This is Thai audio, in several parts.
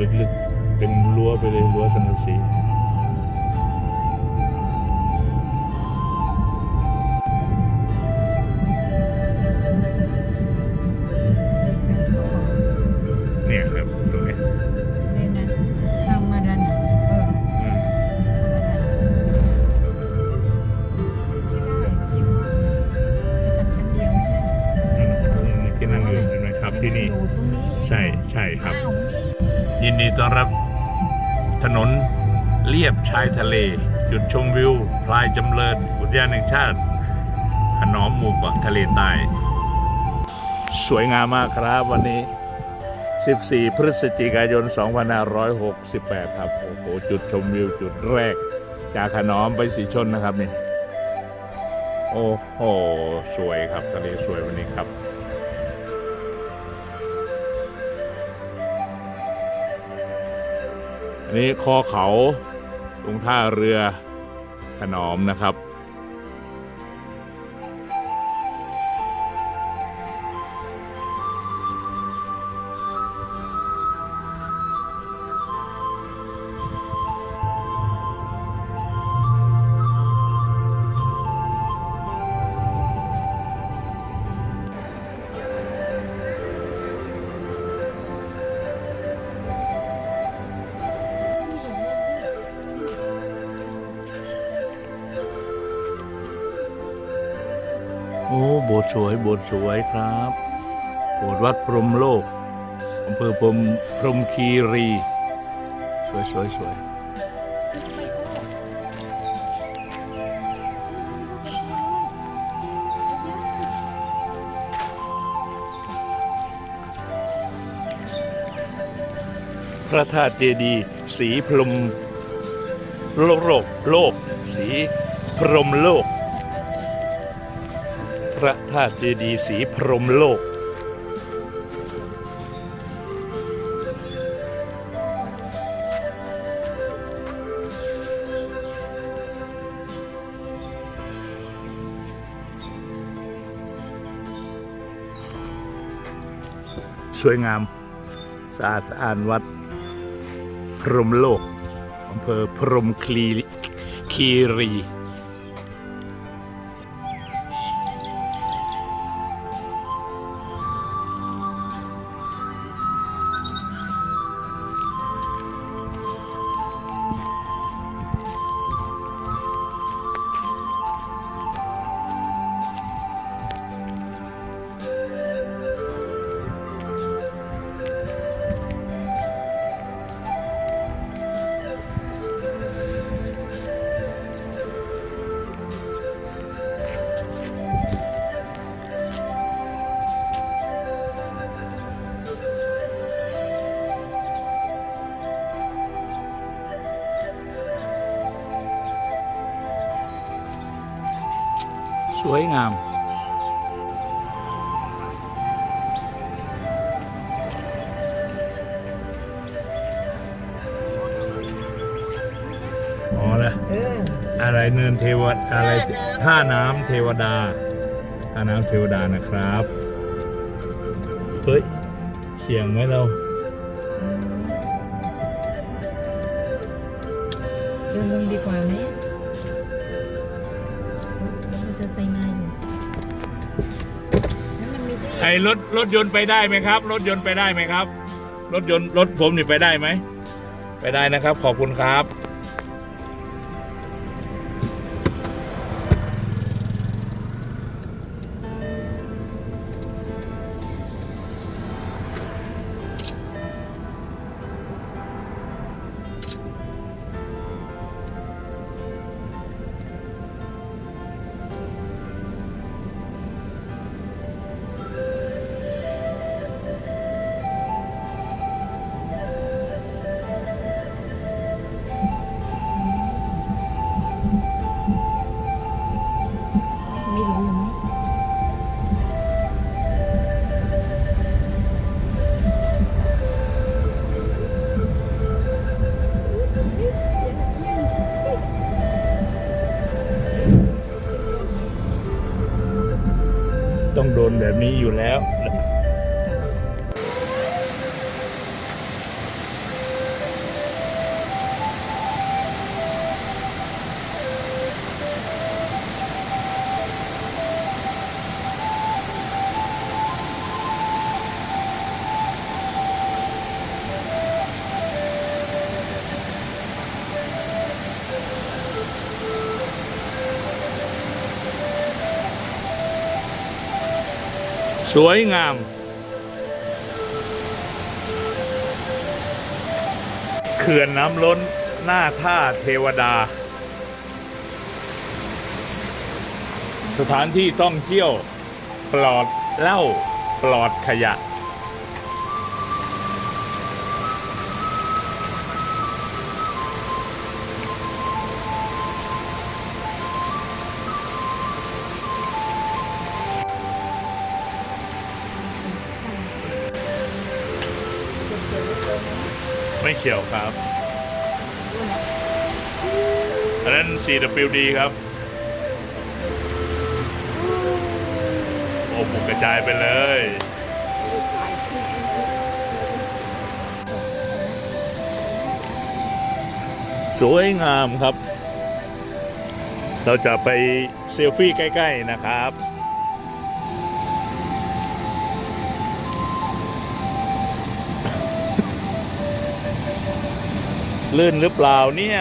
ลึกๆ เป็นรั้วไปเลยรั้วสังกะสี ต้อนรับ ถนนเลียบชายทะเล จุดชมวิว พลายจำเริญอุทยานแห่งชาติ ขนอมหมู่เกาะทะเลใต้สวยงามมากครับวันนี้ 14 พฤศจิกายน 2568 ครับโอ้โหจุดชมวิวจุดแรก จากขนอมไปสีชนนะครับนี่ โอ้โห สวยครับทะเลสวยวันนี้ครับ อันนี้คอเขาตรงท่าเรือขนอมนะครับ สวยโบสถ์สวยครับโบสถ์วัดพรหมโลกอำเภอพรหมพรมคีรี สวยสวยสวยพระธาตุเจดีย์สีพรหมโลกโลกโลก สีพรหมโลก พระธาตุเจดีย์สีพรหมโลก สวยงามสะอาดสะอาดวัดพรหมโลกอำเภอพรหมคลีคีรีาม อ๋อละเอออะไรเนินเทวดอะไรท่าน้ำท่าเทวดาท่าน้ำเทวดานะครับ เฮ้ยเสียงไหมเรา เดินลงดีกว่าไหม ไอรถรถยนต์ไปได้ไหมครับ รถยนต์ไปได้ไหมครับ รถยนต์รถผมนี่ไปได้ไหม ไปได้นะครับ ขอบคุณครับ โดนแบบนี้อยู่แล้ว สวยงาม เขื่อนน้ำล้นหน้าท่าเทวดา สถานที่ต้องเที่ยว ปลอดเหล้าปลอดขยะ ไม่เฉียวครับ อันนั้น CWD ครับ โอ้บุกกระจายไปเลย สวยงามครับ เราจะไปเซลฟี่ใกล้ ๆ นะครับ ลื่นหรือเปล่าเนี่ย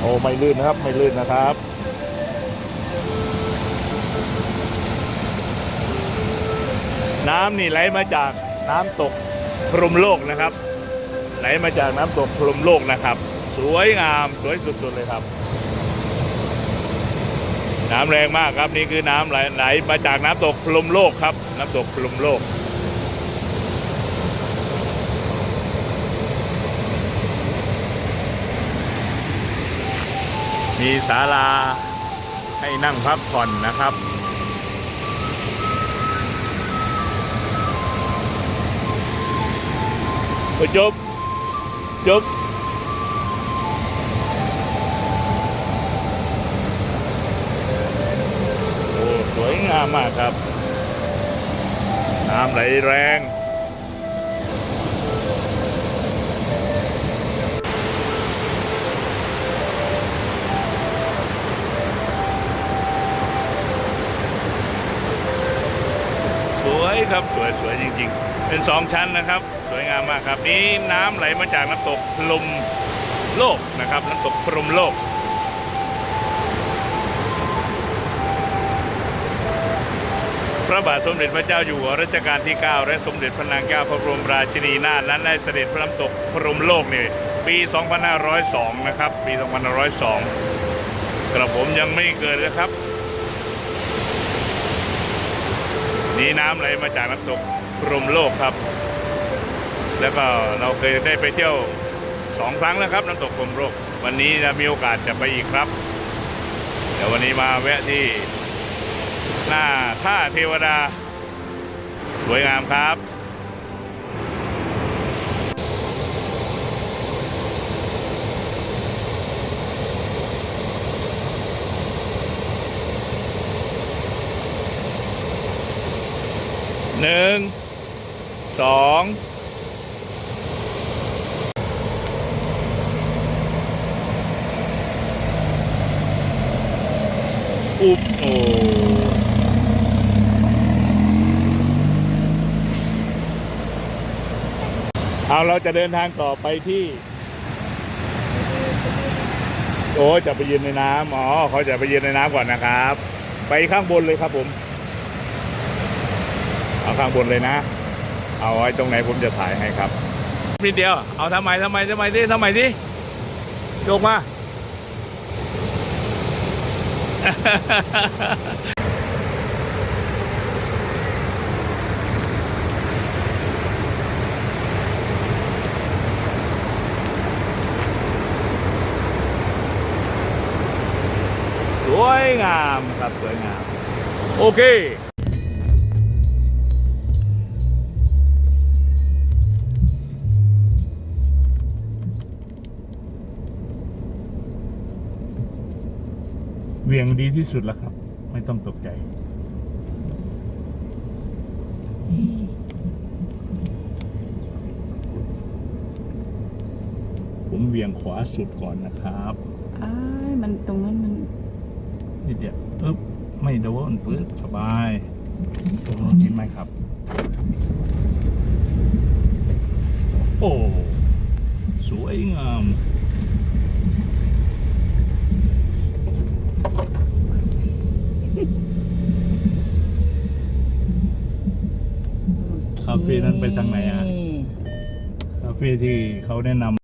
โอ้ไม่ลื่นนะครับ ไม่ลื่นนะครับน้ำนี่ไหลมาจากน้ำตกพรมโลกนะครับ ไหลมาจากน้ำตกพรมโลกนะครับ สวยงามสวยสุดๆเลยครับ น้ำแรงมากครับนี่คือน้ำไหลไหลมาจากน้ำตกพรมโลกครับ น้ำตกพรมโลก มีศาลาให้นั่งพักผ่อนนะครับ จบ จบโอ้สวยงามมากครับ น้ำไหลแรง ครับ สวยสวยจริง ๆ เป็นสองชั้นนะครับ สวยงามมากครับ นี่น้ำไหลมาจากน้ำตกพรมโลกนะครับ น้ำตกพรมโลก พระบาทสมเด็จพระเจ้าอยู่หัวรัชกาลที่ 9 และสมเด็จพระนางเจ้าพระบรมราชินีนาถนั้นได้เสด็จพระน้ำตกพรมโลกนี่ปี 2502 นะครับ ปี 2502 กระผมยังไม่เกิดนะครับ นี่น้ำไหลมาจากน้ำตกพรมโลกครับ แล้วก็เราเคยได้ไปเที่ยวสองครั้งแล้วครับน้ำตกพรมโลก วันนี้จะมีโอกาสจะไปอีกครับ เดี๋ยววันนี้มาแวะที่หน้าท่าเทวดา สวยงามครับ หนึ่ง สอง อุบโอเอาเราจะเดินทางต่อไปที่โอ้จะไปยืนในน้ำอ๋อเขาจะไปยืนในน้ำก่อนนะครับ ไปข้างบนเลยครับผม เอาข้างบนเลยนะ เอาไว้ตรงไหนผมจะถ่ายให้ครับนิดเดียว เอาทำไมทำไมทำไมดิทำไมดิโยกมา สวยงามครับสวยงาม โอเค เวียงดีที่สุดแล้วครับ ไม่ต้องตกใจ ผมเวียงขวาสุดก่อนนะครับอ้ายมันตรงนั้นมันนิดเดียวปึ๊บไม่โดนปึ๊บสบายโอ้กินไหมครับ โอ้ สวยงาม เฟ่นั้นไปทางไหนอะคาเฟ่ที่เขาแนะนำ